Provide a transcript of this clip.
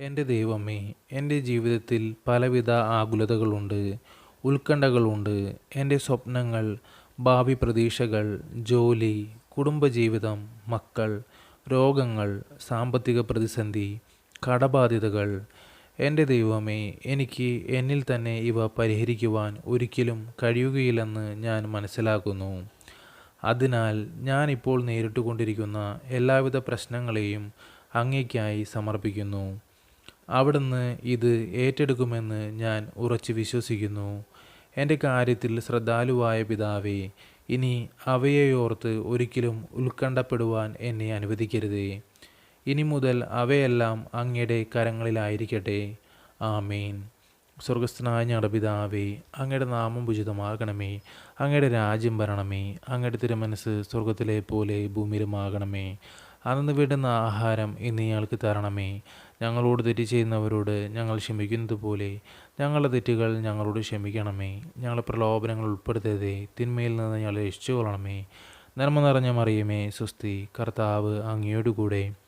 എന്റെ ദൈവമേ എന്റെ ജീവിതത്തിൽ പലവിധ ആകുലതകളുണ്ട് ഉത്കണ്ഠകളുണ്ട് എന്റെ സ്വപ്നങ്ങൾ ഭാവി പ്രതീക്ഷകൾ ജോലി കുടുംബജീവിതം മക്കൾ രോഗങ്ങൾ സാമ്പത്തിക പ്രതിസന്ധി കടബാധ്യതകൾ. എന്റെ ദൈവമേ എനിക്ക് എന്നിൽ തന്നെ ഇവ പരിഹരിക്കുവാൻ ഒരിക്കലും കഴിയുകയില്ലെന്ന് ഞാൻ മനസ്സിലാക്കുന്നു. അതിനാൽ ഞാനിപ്പോൾ നേരിട്ടുകൊണ്ടിരിക്കുന്ന എല്ലാവിധ പ്രശ്നങ്ങളെയും അങ്ങേക്കായി സമർപ്പിക്കുന്നു. അവിടുന്ന് ഇത് ഏറ്റെടുക്കുമെന്ന് ഞാൻ ഉറച്ചു വിശ്വസിക്കുന്നു. എന്റെ കാര്യത്തിൽ ശ്രദ്ധാലുവായ പിതാവേ ഇനി അവയെയോർത്ത് ഒരിക്കലും ഉത്കണ്ഠപ്പെടുവാൻ എന്നെ അനുവദിക്കരുതേ. ഇനി മുതൽ അവയെല്ലാം അങ്ങയുടെ കരങ്ങളിലായിരിക്കട്ടെ. ആമേൻ. സ്വർഗസ്ഥനായ ഞങ്ങളുടെ പിതാവേ അങ്ങയുടെ നാമം ഉചിതമാകണമേ. അങ്ങയുടെ രാജ്യം വരണമേ. അങ്ങയുടെ തിരുമനസ് സ്വർഗത്തിലെ പോലെ ഭൂമിയിലുമാകണമേ. അന്ന് വിടുന്ന ആഹാരം ഇന്ന് ഇയാൾക്ക് തരണമേ. ഞങ്ങളോട് തെറ്റ് ചെയ്യുന്നവരോട് ഞങ്ങൾ ക്ഷമിക്കുന്നത് പോലെ ഞങ്ങളുടെ തെറ്റുകൾ ഞങ്ങളോട് ക്ഷമിക്കണമേ. ഞങ്ങളെ പ്രലോഭനങ്ങൾ ഉൾപ്പെടുത്തരുതേ തിന്മയിൽ നിന്ന് ഞങ്ങളെ രക്ഷിച്ചു കൊള്ളണമേ നന്മ നിറഞ്ഞ മറിയമേ സുസ്തി. കർത്താവ് അങ്ങയോടുകൂടെ കൂടെ